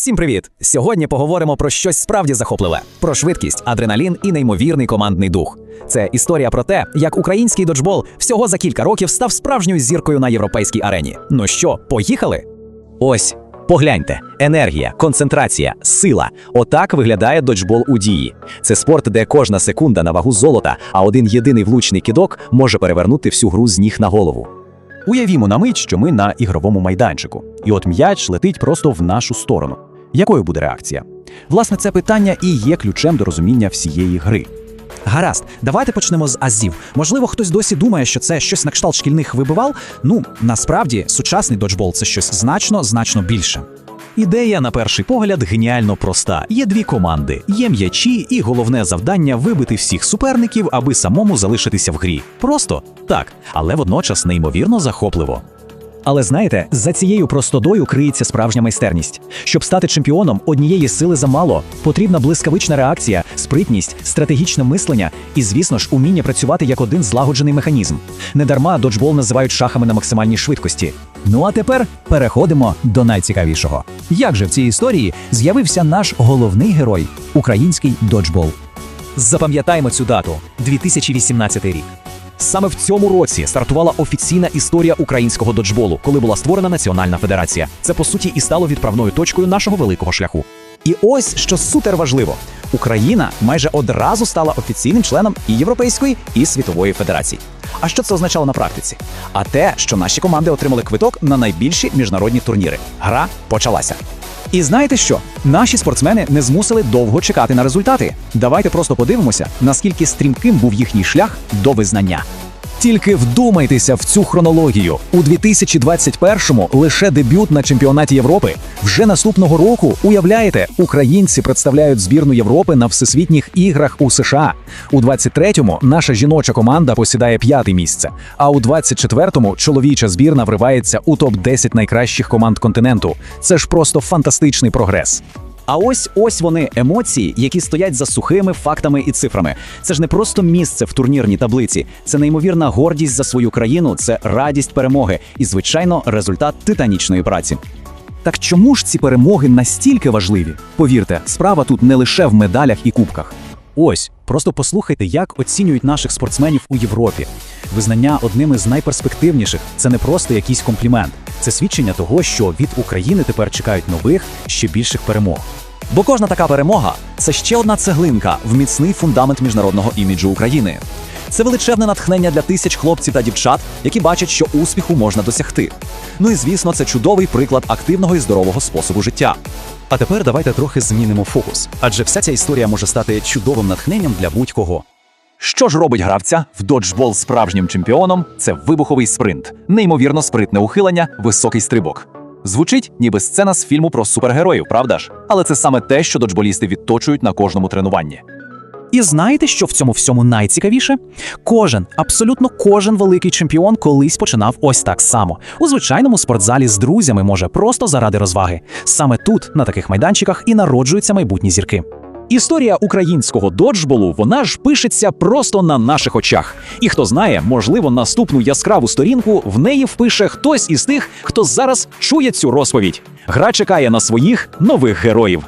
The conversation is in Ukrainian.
Всім привіт! Сьогодні поговоримо про щось справді захопливе: про швидкість, адреналін і неймовірний командний дух. Це історія про те, як український доджбол всього за кілька років став справжньою зіркою на європейській арені. Ну що, поїхали? Ось, погляньте: енергія, концентрація, сила. Отак виглядає доджбол у дії. Це спорт, де кожна секунда на вагу золота, а один єдиний влучний кидок може перевернути всю гру з ніг на голову. Уявімо на мить, що ми на ігровому майданчику, і от м'яч летить просто в нашу сторону. Якою буде реакція? Власне, це питання і є ключем до розуміння всієї гри. Гаразд, давайте почнемо з азів. Можливо, хтось досі думає, що це щось на кшталт шкільних вибивал. Ну насправді сучасний доджбол це щось значно, значно більше. Ідея, на перший погляд, геніально проста. Є дві команди, є м'ячі, і головне завдання вибити всіх суперників, аби самому залишитися в грі. Просто так, але водночас неймовірно захопливо. Але знаєте, за цією простодою криється справжня майстерність. Щоб стати чемпіоном, однієї сили замало. Потрібна блискавична реакція, спритність, стратегічне мислення і, звісно ж, уміння працювати як один злагоджений механізм. Недарма доджбол називають шахами на максимальній швидкості. Ну а тепер переходимо до найцікавішого. Як же в цій історії з'явився наш головний герой український доджбол? Запам'ятаємо цю дату 2018 рік. Саме в цьому році стартувала офіційна історія українського доджболу, коли була створена Національна федерація. Це по суті і стало відправною точкою нашого великого шляху. І ось що супер важливо: Україна майже одразу стала офіційним членом і Європейської, і світової федерації. А що це означало на практиці? А те, що наші команди отримали квиток на найбільші міжнародні турніри. Гра почалася. І знаєте що? Наші спортсмени не змусили довго чекати на результати. Давайте просто подивимося, наскільки стрімким був їхній шлях до визнання. Тільки вдумайтеся в цю хронологію. У 2021-му лише дебют на чемпіонаті Європи. Вже наступного року, уявляєте, українці представляють збірну Європи на всесвітніх іграх у США. У 23-му наша жіноча команда посідає п'яте місце. А у 24-му чоловіча збірна вривається у топ 10 найкращих команд континенту. Це ж просто фантастичний прогрес. А ось ось вони емоції, які стоять за сухими фактами і цифрами. Це ж не просто місце в турнірній таблиці, це неймовірна гордість за свою країну, це радість перемоги і, звичайно, результат титанічної праці. Так чому ж ці перемоги настільки важливі? Повірте, справа тут не лише в медалях і кубках. Ось, просто послухайте, як оцінюють наших спортсменів у Європі. Визнання одним із найперспективніших це не просто якийсь комплімент, це свідчення того, що від України тепер чекають нових, ще більших перемог. Бо кожна така перемога це ще одна цеглинка в міцний фундамент міжнародного іміджу України. Це величезне натхнення для тисяч хлопців та дівчат, які бачать, що успіху можна досягти. Ну і звісно, це чудовий приклад активного і здорового способу життя. А тепер давайте трохи змінимо фокус, адже вся ця історія може стати чудовим натхненням для будь-кого. Що ж робить гравця в доджбол справжнім чемпіоном? Це вибуховий спринт, неймовірно спритне ухилення, високий стрибок. Звучить, ніби сцена з фільму про супергероїв, правда ж? Але це саме те, що доджболісти відточують на кожному тренуванні. І знаєте, що в цьому всьому найцікавіше? Кожен, абсолютно кожен великий чемпіон колись починав ось так само. У звичайному спортзалі з друзями може просто заради розваги. Саме тут, на таких майданчиках, і народжуються майбутні зірки. Історія українського доджболу вона ж пишеться просто на наших очах. І хто знає, можливо, наступну яскраву сторінку в неї впише хтось із тих, хто зараз чує цю розповідь. Гра чекає на своїх нових героїв.